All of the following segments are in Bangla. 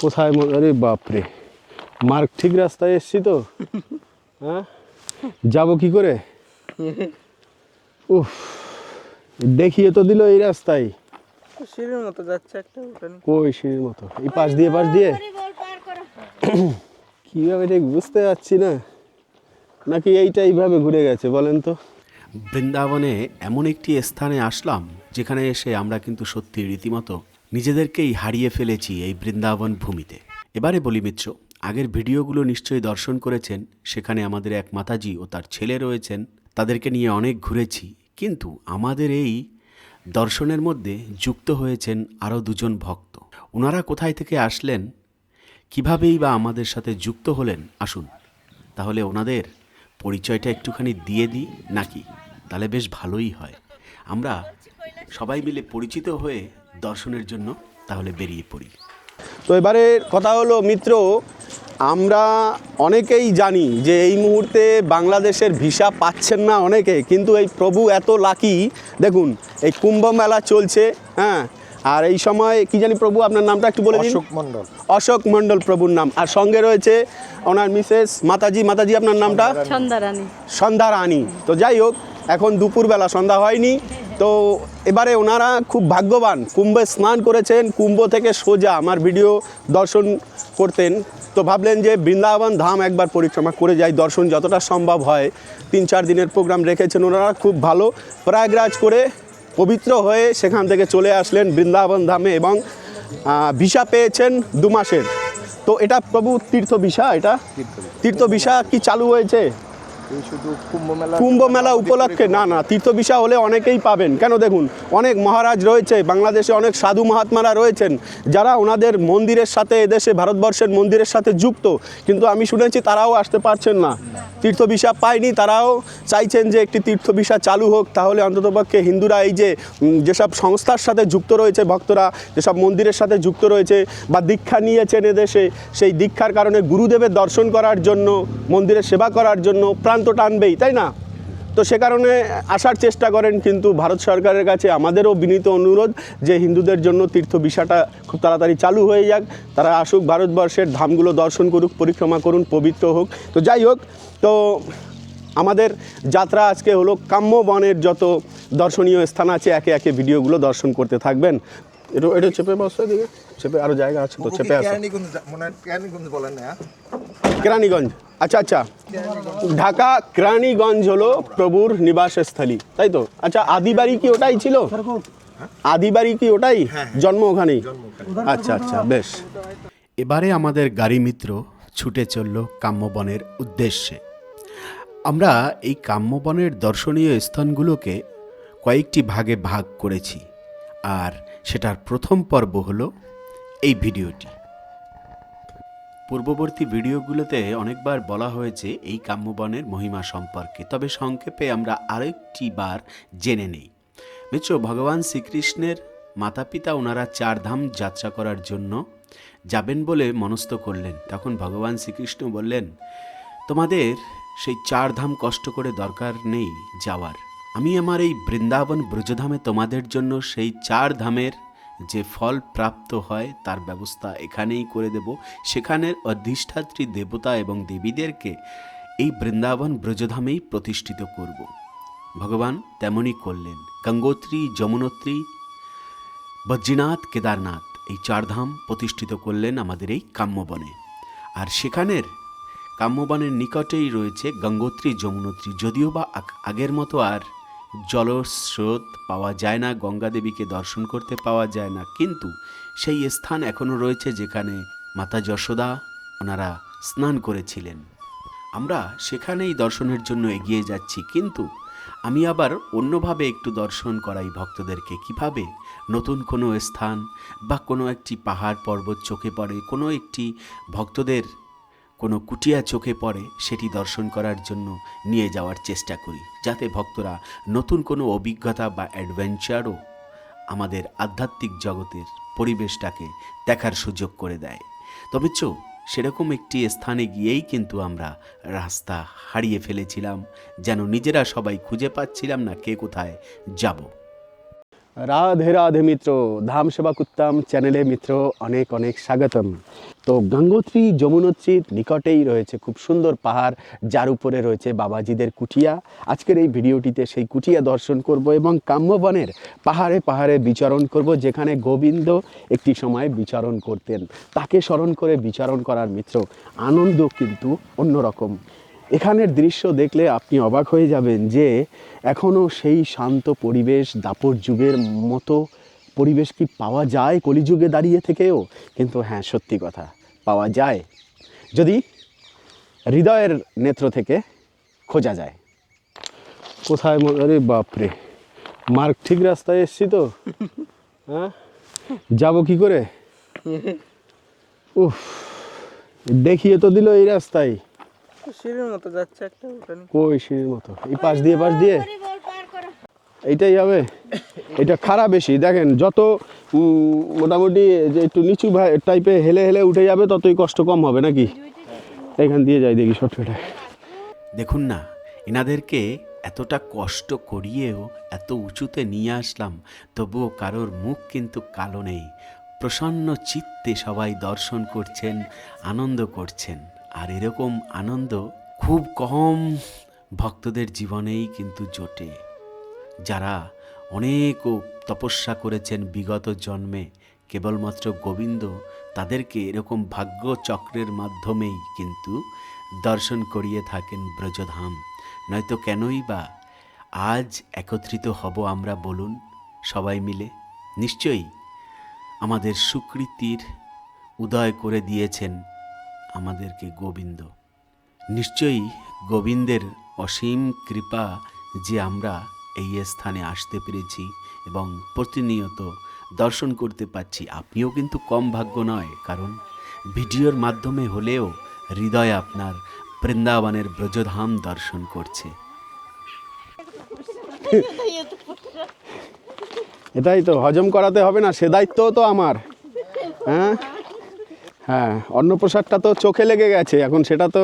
কোথায় আরে বাপরে। মার্ক ঠিক রাস্তায় এসছি তো। হ্যাঁ? যাব কি করে? উফ দেখিয়ে তো দিল এই রাস্তায়। সিঁড়ির মতো যাচ্ছে একটা কই সিঁড়ির মতো। এই পাশ দিয়ে পাশ দিয়ে। কীভাবে ঠিক বুঝতে পারছি না। নাকি এইটা এইভাবে ঘুরে গেছে বলেন তো। বৃন্দাবনে এমন একটি স্থানে আসলাম যেখানে এসে আমরা কিন্তু সত্যি রীতিমতো নিজেদেরকেই হারিয়ে ফেলেছি এই বৃন্দাবন ভূমিতে। এবারে বলি মিত্র, আগের ভিডিওগুলো নিশ্চয়ই দর্শন করেছেন, সেখানে আমাদের এক মাতাজি ও তার ছেলে রয়েছেন, তাদেরকে নিয়ে অনেক ঘুরেছি, কিন্তু আমাদের এই দর্শনের মধ্যে যুক্ত হয়েছেন আরও দুজন ভক্ত। ওনারা কোথায় থেকে আসলেন, কিভাবেই বা আমাদের সাথে যুক্ত হলেন, আসুন। তাহলে ওনাদের পরিচয়টা একটুখানি দিয়ে দিই, নাকি? তাহলে বেশ ভালোই হয়। আমরা সবাই মিলে পরিচিত হয়ে দর্শনের জন্য তাহলে বেরিয়ে পড়ি। তো এবারে কথা হলো মিত্র আমরা অনেকেই জানি যে এই মুহূর্তে বাংলাদেশের ভিসা পাচ্ছেন না অনেকে কিন্তু এই প্রভু এত লাকি দেখুন এই কুম্ভ মেলা চলছে হ্যাঁ? আর এই সময় কি জানি প্রভু আপনার নামটা একটু বলে দিন। অশোক মণ্ডল। অশোক মণ্ডল প্রভুর নাম। আর সঙ্গে রয়েছে ওনার মিসেস মাতাজি মাতাজি আপনার নামটা? সন্ধ্যারানী সন্ধ্যা রানী। তো যাই হোক এখন দুপুরবেলা সন্ধ্যা হয়নি। তো এবারে ওনারা খুব ভাগ্যবান কুম্ভে স্নান করেছেন কুম্ভ থেকে সোজা আমার ভিডিও দর্শন করতেন। তো ভাবলেন যে বৃন্দাবন ধাম একবার পরিক্রমা করে যাই দর্শন যতটা সম্ভব হয়। তিন চার দিনের প্রোগ্রাম রেখেছেন ওনারা খুব ভালো। প্রয়াগরাজ করে পবিত্র হয়ে সেখান থেকে চলে আসলেন বৃন্দাবন ধামে এবং ভিসা পেয়েছেন দু মাসের। তো এটা প্রভু তীর্থ ভিসা এটা? তীর্থ ভিসা কি চালু হয়েছে? কুম্ভ মেলা উপলক্ষে, না না, তীর্থ বিষা হলে অনেকেই পাবেন। কেন দেখুন, অনেক মহারাজ রয়েছে, বাংলাদেশে অনেক সাধু মহাত্মারা রয়েছেন, যারা ওনাদের মন্দিরের সাথে এদেশে, ভারতবর্ষের মন্দিরের সাথে যুক্ত। কিন্তু আমি শুনেছি তারাও আসতে পারছেন না। তীর্থ বিষা পায়নি, তারাও চাইছেন যে একটি তীর্থ বিষা চালু হোক। তাহলে অন্ততপক্ষে হিন্দুরা এই যে যেসব সংস্থার সাথে যুক্ত রয়েছে ভক্তরা, যেসব মন্দিরের সাথে যুক্ত রয়েছে বা দীক্ষা নিয়েছেন এদেশে, সেই দীক্ষার কারণে গুরুদেবের দর্শন করার জন্য, মন্দিরের সেবা করার জন্য প্রান্ত টানবেই, তাই না? তো সে কারণে আসার চেষ্টা করেন, কিন্তু ভারত সরকারের কাছে আমাদেরও বিনীত অনুরোধ যে হিন্দুদের জন্য তীর্থ বিষাটা খুব তাড়াতাড়ি চালু হয়ে যাক। তারা আসুক, ভারতবর্ষের ধামগুলো দর্শন করুক, পরিক্রমা করুন, পবিত্র হোক। তো যাই হোক, তো আমাদের যাত্রা আজকে হলো কাম্য বনের যত দর্শনীয় স্থান আছে, একে একে ভিডিওগুলো দর্শন করতে থাকবেন। এটা এটা চেপে বসো দিকে চেপে আরও জায়গা আছে তো চেপে আসো। মনে হয় কেরানীগঞ্জ বলেন না হ্যাঁ? কেরানীগঞ্জ আচ্ছা আচ্ছা। ঢাকা কেরানীগঞ্জ হলো প্রভুর নিবাসস্থলী তাই তো? আচ্ছা আদিবাড়ি কি ওটাই ছিল? আদিবাড়ি কি ওটাই? জন্ম ওখানেই? আচ্ছা আচ্ছা বেশ। এবারে আমাদের গাড়ি মিত্র ছুটে চলল কাম্যবনের উদ্দেশ্যে। আমরা এই কাম্যবনের দর্শনীয় স্থানগুলোকে কয়েকটি ভাগে ভাগ করেছি। আর সেটার প্রথম পর্ব হলো এই ভিডিওটি। পূর্ববর্তী ভিডিওগুলোতে অনেকবার বলা হয়েছে এই কাম্যবনের মহিমা সম্পর্কে, তবে সংক্ষেপে আমরা আরেকটি বার জেনে নেই। মিত্র, ভগবান শ্রীকৃষ্ণের মাতা পিতা ওনারা চার ধাম যাত্রা করার জন্য যাবেন বলে মনস্থ করলেন। তখন ভগবান শ্রীকৃষ্ণ বললেন, তোমাদের সেই চার ধাম কষ্ট করে দরকার নেই যাওয়ার। আমি আমার এই বৃন্দাবন ব্রজধামে তোমাদের জন্য সেই চার ধামের যে ফল প্রাপ্ত হয়, তার ব্যবস্থা এখানেই করে দেব। সেখানের অধিষ্ঠাত্রী দেবতা এবং দেবীদেরকে এই বৃন্দাবন ব্রজধামেই প্রতিষ্ঠিত করব। ভগবান তেমনই করলেন। গঙ্গোত্রী, যমুনোত্রী, বদ্রীনাথ, কেদারনাথ এই চারধাম প্রতিষ্ঠিত করলেন আমাদের এই কাম্যবনে। আর সেখানের কাম্যবনের নিকটেই রয়েছে গঙ্গোত্রী, যমুনোত্রী, যদিও বা আগের মতো আর জলস্রোত পাওয়া যায় না গঙ্গা দেবীকে দর্শন করতে পাওয়া যায় না। কিন্তু সেই স্থান এখনও রয়েছে যেখানে মাতা যশোদা ওনারা স্নান করেছিলেন। আমরা সেখানেই দর্শনের জন্য এগিয়ে যাচ্ছি। কিন্তু আমি আবার অন্যভাবে একটু দর্শন করাই ভক্তদেরকে। কীভাবে? নতুন কোনো স্থান বা কোনো একটি পাহাড় পর্বত চোখে পড়ে কোনো একটি ভক্তদের কোনো কুটিয়া চোখে পড়ে সেটি দর্শন করার জন্য নিয়ে যাওয়ার চেষ্টা করি, যাতে ভক্তরা নতুন কোনো অভিজ্ঞতা বা অ্যাডভেঞ্চারও আমাদের আধ্যাত্মিক জগতের পরিবেশটাকে দেখার সুযোগ করে দেয়। তবে চো, সেরকম একটি স্থানে গিয়েই কিন্তু আমরা রাস্তা হারিয়ে ফেলেছিলাম, যেন নিজেরা সবাই খুঁজে পাচ্ছিলাম না কে কোথায় যাব। রাধে রাধে মিত্র, ধাম সেবা কুত্তাম চ্যানেলে মিত্র, অনেক অনেক স্বাগতম। তো গঙ্গোত্রী যমুনোত্রীর নিকটেই রয়েছে খুব সুন্দর পাহাড়, যার উপরে রয়েছে বাবাজিদের কুটিয়া আজকের এই ভিডিওটিতে সেই কুটিয়া দর্শন করব এবং কাম্যবনের পাহাড়ে পাহাড়ে বিচরণ করব, যেখানে গোবিন্দ একটি সময় বিচরণ করতেন। তাকে স্মরণ করে বিচরণ করার মিত্র, আনন্দ কিন্তু অন্যরকম। এখানের দৃশ্য দেখলে আপনি অবাক হয়ে যাবেন যে এখনও সেই শান্ত পরিবেশ, দাপর যুগের মতো পরিবেশ কি পাওয়া যায় কলিযুগে দাঁড়িয়ে থেকেও? কিন্তু হ্যাঁ সত্যি কথা, পাওয়া যায়। যদি হৃদয়ের নেত্র থেকে খোঁজা যায়। কোথায় আরে বাপরে, মার্ক ঠিক রাস্তায় এসছি তো। হ্যাঁ? যাব কি করে? উফ, দেখিয়ে তো দিল এই রাস্তায়। সিঁড়ির মতো যাচ্ছে একটা ওখানে কই সিঁড়ির মতো? এই পাশ দিয়ে পাশ দিয়ে? এইটাই হবে? এটা খারাপ বেশি। দেখেন যত মোটামুটি যে একটু নিচু টাইপে হেলে হেলে উঠে যাবে ততই কষ্ট কম হবে নাকি? এখান দিয়ে যাই দেখি শর্টকাটে। দেখুন না এনাদেরকে এতটা কষ্ট করিয়েও এত উঁচুতে নিয়ে আসলাম তবুও কারোর মুখ কিন্তু কালো নেই। প্রসন্ন চিত্তে সবাই দর্শন করছেন আনন্দ করছেন। আর এরকম আনন্দ খুব কম ভক্তদের জীবনেই কিন্তু জোটে। যারা অনেক তপস্যা করেছেন বিগত জন্মে, কেবলমাত্র গোবিন্দ, তাদেরকে এরকম ভাগ্য চক্রের মাধ্যমেই কিন্তু দর্শন করিয়ে থাকেন ব্রজধাম। নয়তো কেনই বা আজ একত্রিত হব আমরা বলুন সবাই মিলে? নিশ্চয়ই আমাদের সুকৃতির উদয় করে দিয়েছেন আমাদেরকে গোবিন্দ। নিশ্চয়ই গোবিন্দের অসীম কৃপা যে আমরা এই স্থানে আসতে পেরেছি এবং প্রতিনিয়ত দর্শন করতে পারছি আপনিও কিন্তু কম ভাগ্য নয়। কারণ ভিডিওর মাধ্যমে হলেও হৃদয় আপনার বৃন্দাবনের ব্রজধাম দর্শন করছে। এটাই তো হজম করাতে হবে না, সে দায়িত্বও তো আমার। হ্যাঁ? হ্যাঁ অন্নপ্রসাদটা তো চোখে লেগে গেছে এখন সেটা তো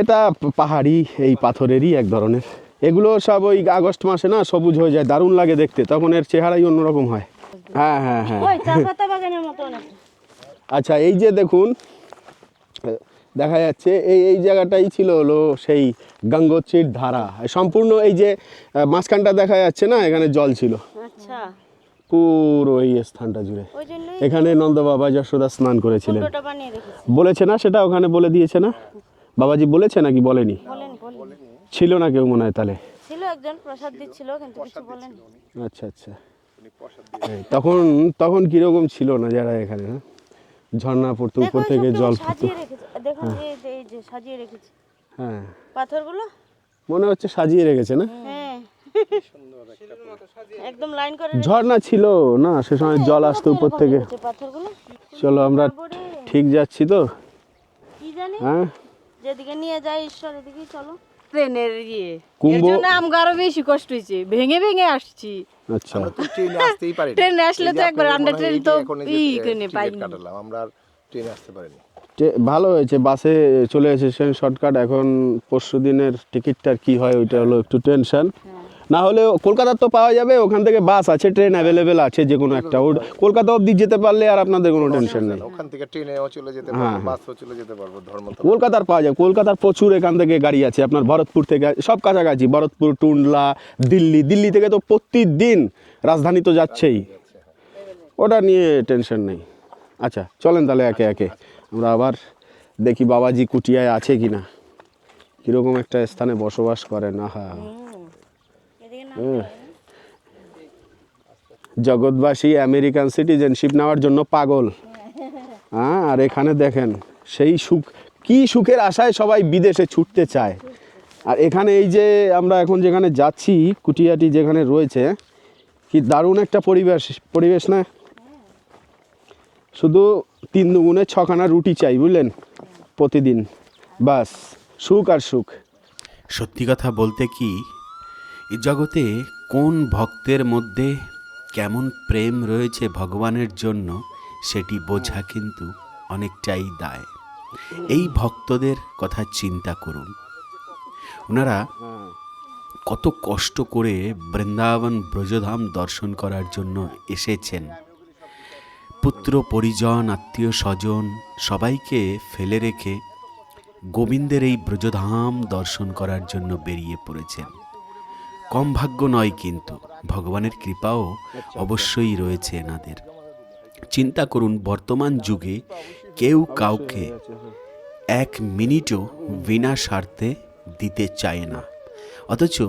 এটা পাহাড়ি এই পাথরেরই এক ধরনের। এগুলো সব ওই আগস্ট মাসে না সবুজ হয়ে যায় দারুণ লাগে দেখতে তখন এর চেহারাই অন্যরকম হয়। হ্যাঁ হ্যাঁ হ্যাঁ। আচ্ছা এই যে দেখুন দেখা যাচ্ছে এই এই জায়গাটাই ছিল হলো সেই গঙ্গোত্রীর ধারা। সম্পূর্ণ এই যে মাঝখানটা দেখা যাচ্ছে না এখানে জল ছিল। পুরো এই স্থানটা জুড়ে। এখানে নন্দ বাবা যশোদা স্নান করেছিলেন। কুণ্ডটা বানিয়ে রেখেছি। বলেছে না? সেটা ওখানে বলে দিয়েছে না? বাবাজি বলেছে নাকি বলেনি? ছিল না কেউ মনে হয় তাহলে? ছিল একজন প্রসাদ দিচ্ছিল কিন্তু কিছু বলেন। আচ্ছা আচ্ছা। তখন তখন কীরকম ছিল না যারা এখানে হ্যাঁ? ঝর্ণা পড়তো উপর থেকে জল পড়তো সাজিয়ে রেখেছে। দেখুন এই যে এই যে সাজিয়ে রেখেছে। হ্যাঁ। পাথরগুলো? মনে হচ্ছে সাজিয়ে রেখেছে না? হ্যাঁ। ঝর্ণা ছিল না সে সময় জল আসতো উপর থেকে। চলো আমরা ঠিক যাচ্ছি তো। হ্যাঁ? যেদিকে নিয়ে যায় ঈশ্বর এদিকেই চলো। ট্রেনের ইয়ে। এর জন্য আমাকে আরও বেশি কষ্ট হয়েছে। ভেঙে ভেঙে আসছি। আচ্ছা। আমরা তো ট্রেনে আসতেই পারি ট্রেনে আসলে তো একবার আমরা ট্রেন তো ই করে পাইনি। কাটালাম আমরা আর ট্রেনে আসতে পারিনি। ভালো হয়েছে বাসে চলে এসেছেন শর্টকাট এখন পরশু দিনের টিকিটটার কি হয় ওইটা হলো একটু টেনশন না হলে কলকাতার তো পাওয়া যাবে ওখান থেকে বাস আছে ট্রেন অ্যাভেলেবেল আছে যে কোনো একটা। ওর কলকাতা অবধি যেতে পারলে আর আপনাদের কোনো টেনশন নেই। ওখান থেকে ট্রেনেও চলে যেতে হ্যাঁ, পারব বাসও চলে যেতে পারব ধর্মতলা। কলকাতার পাওয়া যায় কলকাতার প্রচুর এখান থেকে গাড়ি আছে আপনার ভরতপুর থেকে সব কাছাকাছি ভরতপুর টুন্ডলা দিল্লি দিল্লি থেকে তো প্রতিদিন রাজধানী তো যাচ্ছেই। ওটা নিয়ে টেনশন নেই। আচ্ছা চলেন তাহলে একে একে। আমরা আবার দেখি বাবাজি কুটিয়ায় আছে কি না কীরকম একটা স্থানে বসবাস করেন আহা। জগৎবাসী আমেরিকান সিটিজেনশিপ নেওয়ার জন্য পাগল। হ্যাঁ আর এখানে দেখেন, সেই সুখ, কি সুখের আশায় সবাই বিদেশে ছুটতে চায়। আর এখানে এই যে আমরা এখন যেখানে যাচ্ছি, কুটিয়াটি যেখানে রয়েছে, কি দারুণ একটা পরিবেশ পরিবেশ না? শুধু তিন দুগুণে ছখানা রুটি চাই, বুঝলেন? প্রতিদিন। বাস, সুখ আর সুখ। সত্যি কথা বলতে কি জগতে কোন ভক্তের মধ্যে কেমন প্রেম রয়েছে ভগবানের জন্য, সেটি বোঝা কিন্তু অনেকটাই দায়। এই ভক্তদের কথা চিন্তা করুন। ওনারা কত কষ্ট করে বৃন্দাবন ব্রজধাম দর্শন করার জন্য এসেছেন। পুত্র, পরিজন, আত্মীয় স্বজন সবাইকে ফেলে রেখে গোবিন্দের এই ব্রজধাম দর্শন করার জন্য বেরিয়ে পড়েছেন। কম ভাগ্য নয় কিন্তু ভগবানের কৃপাও অবশ্যই রয়েছে এনাদের। চিন্তা করুন বর্তমান যুগে কেউ কাউকে এক মিনিটও বিনা স্বার্থে দিতে চায় না। অথচ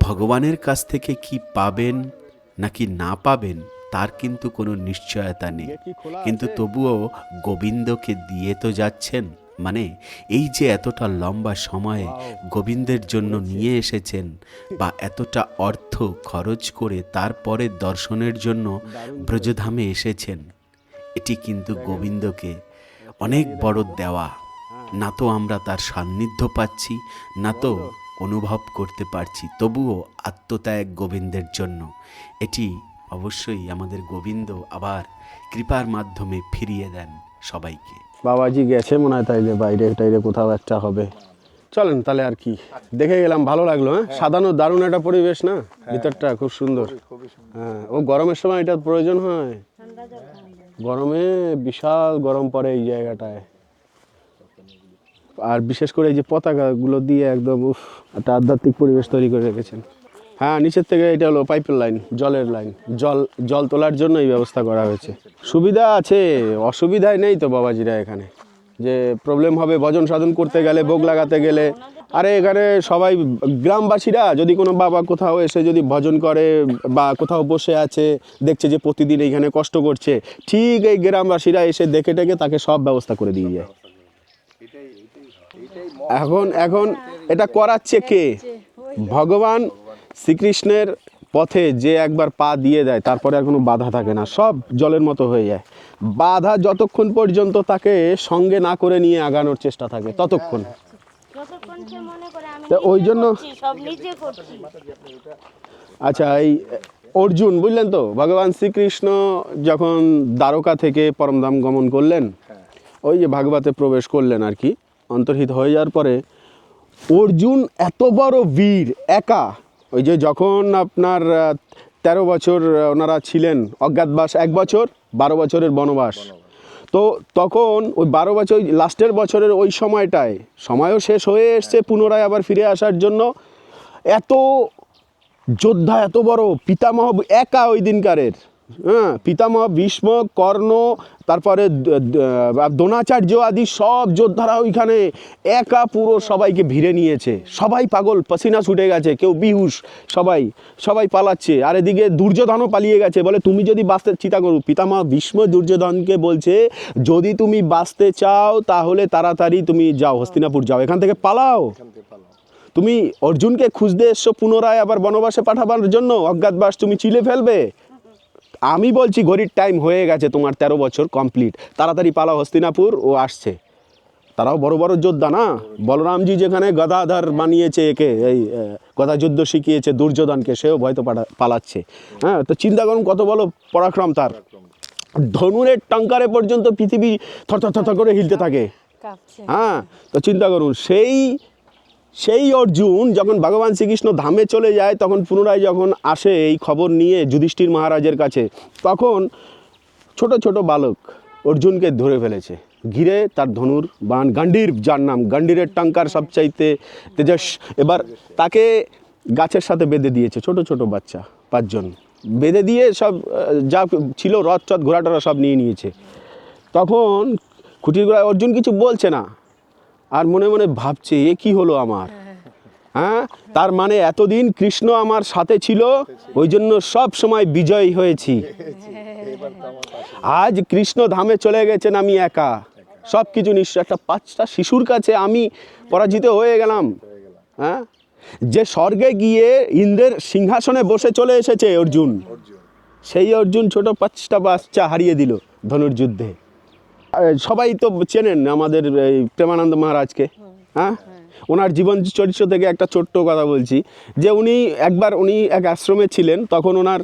ভগবানের কাছ থেকে কি পাবেন নাকি না পাবেন তার কিন্তু কোনো নিশ্চয়তা নেই। কিন্তু তবুও গোবিন্দকে দিয়ে তো যাচ্ছেন। মানে এই যে এতটা লম্বা সময়ে গোবিন্দের জন্য নিয়ে এসেছেন বা এতটা অর্থ খরচ করে তারপরে দর্শনের জন্য ব্রজধামে এসেছেন এটি কিন্তু গোবিন্দকে অনেক বড় দেওয়া। না তো আমরা তার সান্নিধ্য পাচ্ছি না তো অনুভব করতে পারছি তবুও আত্মত্যাগ গোবিন্দের জন্য। এটি অবশ্যই আমাদের গোবিন্দ আবার কৃপার মাধ্যমে ফিরিয়ে দেন সবাইকে। বাবাজি গেছে মনে হয় তাইলে বাইরে টাইরে কোথাও একটা হবে। চলেন তাহলে আর কি। দেখে গেলাম ভালো লাগল হ্যাঁ? সাধারণ দারুণ একটা পরিবেশ না? ভিতরটা খুব সুন্দর। হ্যাঁ ও গরমের সময় এটার প্রয়োজন হয়। গরমে বিশাল গরম পড়ে এই জায়গাটায়। আর বিশেষ করে এই যে পতাকাগুলো দিয়ে একদম উফ একটা আধ্যাত্মিক পরিবেশ তৈরি করে রেখেছেন। হ্যাঁ নিচের থেকে এটা হলো পাইপের লাইন, জলের লাইন। জল জল তোলার জন্য এই ব্যবস্থা করা হয়েছে। সুবিধা আছে, অসুবিধাই নেই তো বাবাজিরা এখানে। যে প্রবলেম হবে, ভজন সাধন করতে গেলে, ভোগ লাগাতে গেলে। আরে এখানে সবাই, গ্রামবাসীরা যদি কোনো বাবা কোথাও এসে যদি ভজন করে বা কোথাও বসে আছে, দেখছে যে প্রতিদিন এইখানে কষ্ট করছে, ঠিক এই গ্রামবাসীরা এসে দেখে টেকে তাকে সব ব্যবস্থা করে দিয়ে যায়। এখন এখন এটা করাচ্ছে কে? ভগবান শ্রীকৃষ্ণের পথে যে একবার পা দিয়ে দেয় তারপরে আর কোনো বাধা থাকে না সব জলের মতো হয়ে যায়। বাধা যতক্ষণ পর্যন্ত তাকে সঙ্গে না করে নিয়ে আগানোর চেষ্টা থাকে ততক্ষণ। তা ওই জন্য- আচ্ছা এই অর্জুন বুঝলেন তো? ভগবান শ্রীকৃষ্ণ যখন দ্বারকা থেকে পরমধাম গমন করলেন ওই যে ভাগবতে প্রবেশ করলেন আর কি অন্তর্হিত হয়ে যাওয়ার পরে অর্জুন এত বড় বীর একা ওই যে যখন আপনার তেরো বছর ওনারা ছিলেন অজ্ঞাতবাস এক বছর, বারো বছরের বনবাস। তো তখন ওই বারো বছর লাস্টের বছরের ওই সময়টায়, সময়ও শেষ হয়ে এসছে পুনরায় আবার ফিরে আসার জন্য। এত যোদ্ধা, এত বড় পিতামহ, একা ওই দিনকারের। হ্যাঁ পিতামহ, ভীষ্ম, কর্ণ, তারপরে দ্রোণাচার্য আদি সব যোদ্ধারা ওইখানে একা পুরো সবাইকে ভিড়ে নিয়েছে। সবাই পাগল পসিনা ছুটে গেছে, কেউ বিহুশ, সবাই সবাই পালাচ্ছে। আর এদিকে দুর্যোধনও পালিয়ে গেছে, বলে তুমি যদি বাঁচতে চিন্তা করো। পিতামহ ভীষ্ম দুর্যোধনকে বলছে, যদি তুমি বাঁচতে চাও, তাহলে তাড়াতাড়ি তুমি যাও, হস্তিনাপুর যাও। এখান থেকে পালাও। তুমি অর্জুনকে খুঁজতে এসছো পুনরায় আবার বনবাসে পাঠাবার জন্য। অজ্ঞাতবাস, তুমি চিলে ফেলবে। আমি বলছি ঘড়ির টাইম হয়ে গেছে তোমার তেরো বছর কমপ্লিট তাড়াতাড়ি পালা হস্তিনাপুর ও আসছে। তারাও বড় বড় যোদ্ধা না? বলরামজি যেখানে গদাধর বানিয়েছে একে এই গদা যুদ্ধ শিখিয়েছে দুর্যোধনকে সেও ভয়তো পালাচ্ছে। হ্যাঁ তো চিন্তা করুন কত বলো পরাক্রম তার। ধনুরের টঙ্কারে পর্যন্ত পৃথিবী থর থর করে হিলতে থাকে। হ্যাঁ তো চিন্তা করুন সেই সেই অর্জুন যখন ভগবান শ্রীকৃষ্ণ ধামে চলে যায়, তখন পুনরায় যখন আসে এই খবর নিয়ে যুধিষ্ঠির মহারাজের কাছে, তখন ছোট ছোট বালক অর্জুনকে ধরে ফেলেছে। ঘিরে তার ধনুর বান গান্ডীর যার নাম গান্ডীরের টাঙ্কার সবচাইতে তেজস। এবার তাকে গাছের সাথে বেঁধে দিয়েছে ছোট ছোট বাচ্চা, পাঁচজন। বেঁধে দিয়ে সব যা ছিল রথ চথ ঘোড়া টোড়া সব নিয়ে নিয়েছে। তখন খুঁটির গোড়ায় অর্জুন কিছু বলছে না। আর মনে মনে ভাবছে, এ কি হলো আমার? হ্যাঁ? তার মানে এতদিন কৃষ্ণ আমার সাথে ছিল ওই জন্য সব সময় বিজয়ী হয়েছি। আজ কৃষ্ণ ধামে চলে গেছেন আমি একা। সব কিছু নিশ্চয়, একটা পাঁচটা শিশুর কাছে আমি পরাজিত হয়ে গেলাম। হ্যাঁ? যে স্বর্গে গিয়ে ইন্দ্রের সিংহাসনে বসে চলে এসেছে অর্জুন। সেই অর্জুন ছোট পাঁচটা বাচ্চা হারিয়ে দিল ধনুর্যুদ্ধে। সবাই তো চেনেন আমাদের এই প্রেমানন্দ মহারাজকে হ্যাঁ? ওনার জীবন চরিত্র থেকে একটা ছোট্ট কথা বলছি যে উনি একবার উনি এক আশ্রমে ছিলেন তখন ওনার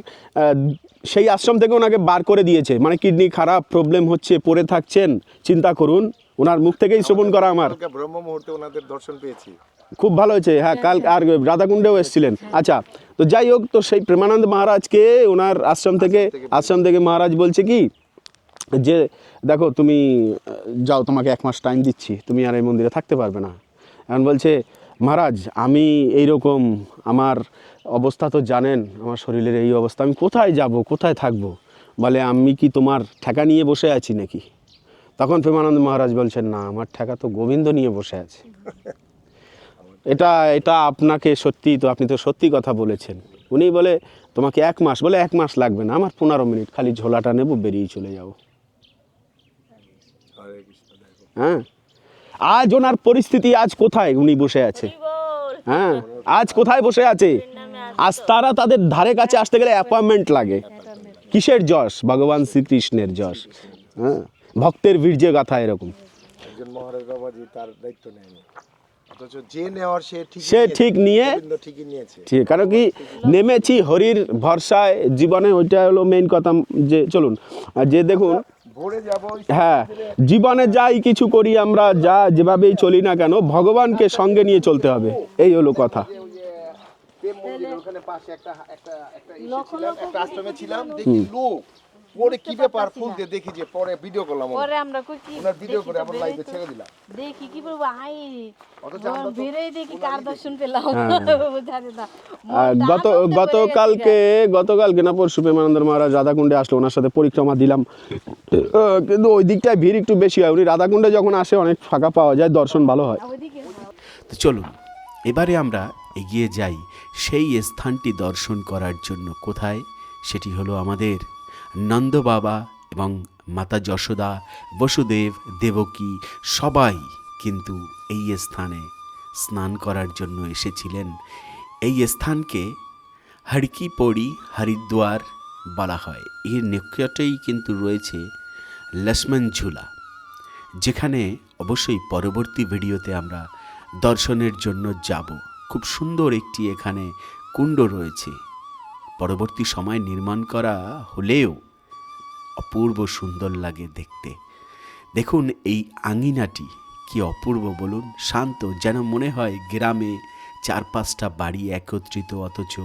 সেই আশ্রম থেকে ওনাকে বার করে দিয়েছে মানে কিডনি খারাপ প্রবলেম হচ্ছে পড়ে থাকছেন চিন্তা করুন ওনার মুখ থেকেই শ্রবণ করা আমার। ব্রহ্ম মুহূর্তে ওনাদের দর্শন পেয়েছি। খুব ভালো হয়েছে হ্যাঁ কাল আর রাধাকুণ্ডেও এসেছিলেন। আচ্ছা। তো যাই হোক তো সেই প্রেমানন্দ মহারাজকে ওনার আশ্রম থেকে আশ্রম থেকে মহারাজ বলছে কি যে দেখো, তুমি যাও, তোমাকে এক মাস টাইম দিচ্ছি, তুমি আর এই মন্দিরে থাকতে পারবে না। এখন বলছে, মহারাজ, আমি এই রকম আমার অবস্থা তো জানেন, আমার শরীরের এই অবস্থা, আমি কোথায় যাব, কোথায় থাকব? বলে, আমি কি তোমার ঠেকা নিয়ে বসে আছি নাকি? তখন প্রেমানন্দ মহারাজ বলছেন, না, আমার ঠেকা তো গোবিন্দ নিয়ে বসে আছে। এটা এটা আপনাকে সত্যি তো, আপনি তো সত্যি কথা বলেছেন। উনি বলে, তোমাকে এক মাস, বলে এক মাস লাগবে না, আমার পনেরো মিনিট, খালি ঝোলাটা নেব, বেরিয়ে চলে যাব। হ্যাঁ? আজ ওনার পরিস্থিতি আজ কোথায় উনি বসে আছে? হ্যাঁ? আজ কোথায় বসে আছে? আজ তারা তাদের ধারে কাছে আসতে গেলে অ্যাপয়েন্টমেন্ট লাগে। কিসের যশ? ভগবান শ্রীকৃষ্ণের যশ। হ্যাঁ? ভক্তের বীর্যে গাথা এরকম। সে ঠিক নিয়ে ঠিক কারণ কি নেমেছি হরির ভরসায় জীবনে ওইটা হলো মেইন কথা যে চলুন আর যে দেখুন হ্যাঁ জীবনে যাই কিছু করি আমরা যা যেভাবেই চলি না কেন ভগবানকে সঙ্গে নিয়ে চলতে হবে। এই হলো কথা। ওখানে পাশে একটা একটা একটা ইসে ছিলাম একটা আশ্রমে ছিলাম দেখি লোক পরে কি ব্যাপার ফুল দিয়ে দেখি যে পরে ভিডিও করলাম পরে আমরা কই কি ওনার ভিডিও করে আবার লাইভে ছেড়ে দিলাম। দেখি কি বলব বেরোই দেখি কার দর্শন পেলাম। না। গত গতকালকে গতকালকে না পরশু প্রেমানন্দ মহারাজ রাধাকুণ্ডে আসলো ওনার সাথে পরিক্রমা দিলাম। কিন্তু ওই দিকটায় ভিড় একটু বেশি হয়। উনি রাধাকুণ্ডে যখন আসে অনেক ফাঁকা পাওয়া যায় দর্শন ভালো হয়। তো চলুন এবারে আমরা এগিয়ে যাই সেই স্থানটি দর্শন করার জন্য। কোথায়? সেটি হলো আমাদের নন্দ বাবা এবং মাতা যশোদা, বসুদেব, দেবকী সবাই কিন্তু এই স্থানে স্নান করার জন্য এসেছিলেন। এই স্থানকে হড়কি পড়ি হরিদ্বার বলা হয়। এর নিকটেই কিন্তু রয়েছে লক্ষ্মণ ঝুলা, যেখানে অবশ্যই পরবর্তী ভিডিওতে আমরা দর্শনের জন্য যাব। খুব সুন্দর একটি এখানে কুণ্ড রয়েছে। পরবর্তী সময় নির্মাণ করা হলেও অপূর্ব সুন্দর লাগে দেখতে। দেখুন এই আঙিনাটি কি অপূর্ব বলুন, শান্ত যেন মনে হয় গ্রামে চার পাঁচটা বাড়ি একত্রিত, অথচ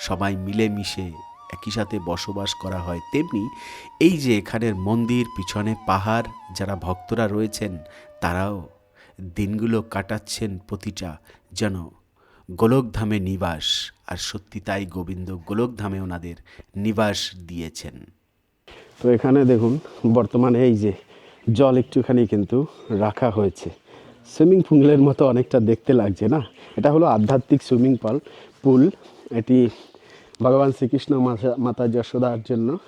সবাই মিলেমিশে একই সাথে বসবাস করা হয়। তেমনি এই যে এখানের মন্দির, পিছনে পাহাড়, যারা ভক্তরা রয়েছেন, তারাও দিনগুলো কাটাচ্ছেন প্রতিটা যেন গোলকধামে নিবাস, আর সত্যি তাই গোবিন্দ গোলকধামে ওনাদের নিবাস দিয়েছেন। তো এখানে দেখুন, বর্তমানে এই যে জল একটুখানি কিন্তু রাখা হয়েছে। সুইমিং পুলের মতো অনেকটা দেখতে লাগছে না? এটা হলো আধ্যাত্মিক সুইমিং পুল পুল। এটি ভগবান শ্রীকৃষ্ণ মাতা- যশোদার জন্য,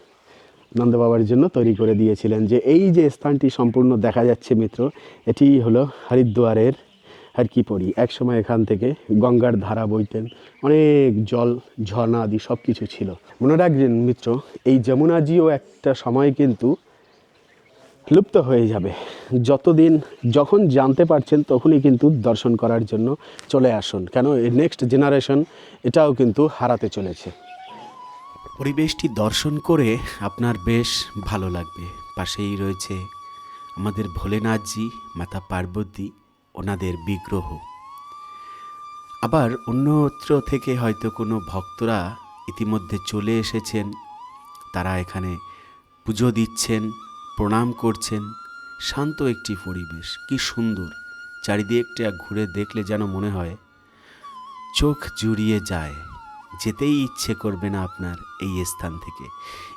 নন্দ বাবার জন্য তৈরি করে দিয়েছিলেন যে এই যে স্থানটি সম্পূর্ণ দেখা যাচ্ছে মিত্র, এটি হলো হরিদ্বারের হরকিপড়ি একসময় এখান থেকে গঙ্গার ধারা বইতেন। অনেক জল, ঝর্ণা আদি সব কিছু ছিল। মনে রাখবেন মিত্র, এই যমুনাজিও একটা সময় কিন্তু লুপ্ত হয়ে যাবে। যতদিন যখন জানতে পারছেন তখনই কিন্তু দর্শন করার জন্য চলে আসুন। কেন? নেক্সট জেনারেশন এটাও কিন্তু হারাতে চলেছে। পরিবেশটি দর্শন করে আপনার বেশ ভালো লাগবে। পাশেই রয়েছে আমাদের ভোলেনাথজি, মাতা পার্বতী ওনাদের বিগ্রহ। আবার অন্যত্র থেকে হয়তো কোনো ভক্তরা ইতিমধ্যে চলে এসেছেন, তারা এখানে পুজো দিচ্ছেন, প্রণাম করছেন। শান্ত একটি পরিবেশ, কি সুন্দর। চারিদিকটা ঘুরে দেখলে যেন মনে হয়, চোখ জুড়িয়ে যায়। যেতেই ইচ্ছে করবে না আপনার এই স্থান থেকে।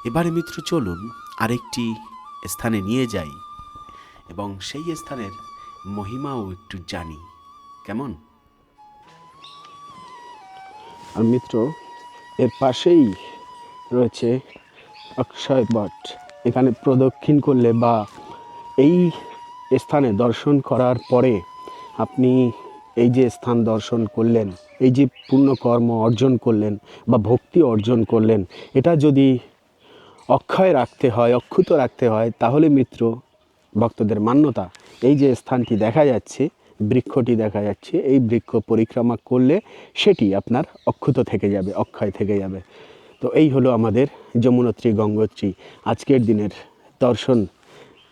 এবারে মিত্র, চলুন আরেকটি স্থানে নিয়ে যাই। এবং সেই স্থানের মহিমাও একটু জানি। কেমন? আর মিত্র, এর পাশেই রয়েছে অক্ষয় বট। এখানে প্রদক্ষিণ করলে বা এই স্থানে দর্শন করার পরে আপনি এই যে স্থান দর্শন করলেন, এই যে পুণ্যকর্ম অর্জন করলেন বা ভক্তি অর্জন করলেন, এটা যদি অক্ষয় রাখতে হয়, অক্ষুত রাখতে হয়, তাহলে মিত্র, ভক্তদের মান্যতা এই যে স্থানটি দেখা যাচ্ছে, বৃক্ষটি দেখা যাচ্ছে, এই বৃক্ষ পরিক্রমা করলে সেটি আপনার অক্ষুত থেকে যাবে, অক্ষয় থেকে যাবে। তো এই হলো আমাদের যমুনত্রী গঙ্গোত্রী। আজকের দিনের দর্শন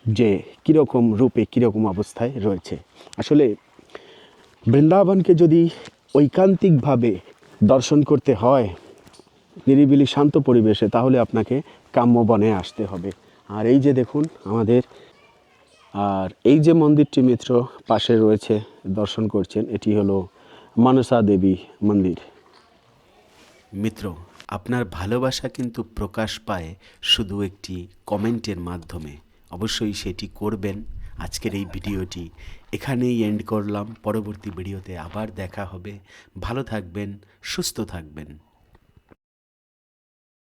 যে কীরকম রূপে, কীরকম অবস্থায় রয়েছে। আসলে বৃন্দাবনকে যদি ঐকান্তিকভাবে দর্শন করতে হয়, নিরিবিলি শান্ত পরিবেশে, তাহলে আপনাকে কাম্যবনে আসতে হবে। আর এই যে দেখুন, আমাদের আর এই যে মন্দিরটি মিত্র পাশে রয়েছে, দর্শন করছেন, এটি হলো মানসা দেবী মন্দির। মিত্র, আপনার ভালোবাসা কিন্তু প্রকাশ পায় শুধু একটি কমেন্টের মাধ্যমে। অবশ্যই সেটি করবেন। আজকের এই ভিডিওটি এখানেই এন্ড করলাম। পরবর্তী ভিডিওতে আবার দেখা হবে। ভালো থাকবেন, সুস্থ থাকবেন।